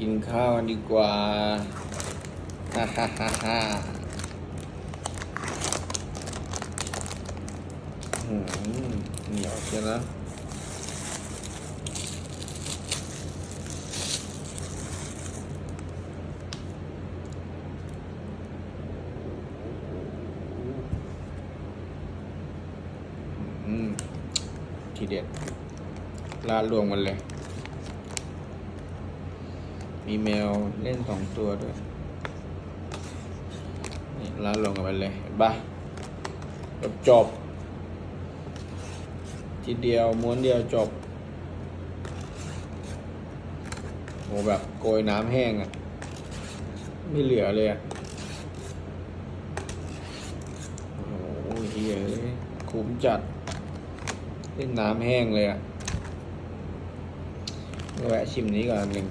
กินข้าวดีกว่าฮ่าฮ่าฮ่าฮ่าอืมเหนียวใช่นะอืมทีเด็ดลาดรวมกันเลย มีแมวเล่นสองตัวด้วยนี่ลาดรวมกันไปเลยเห็นปจบจบ ทีเดียวม้วนเดียวจบโหแบบโกยน้ำแห้งอะ่ะไม่เหลือเลยอะ่ะโอ้โหเฮียเลยคุ้มจัดเล่นน้ำแห้งเลยอะ่ะแวะชิมนี้ก่อนหนึ่ง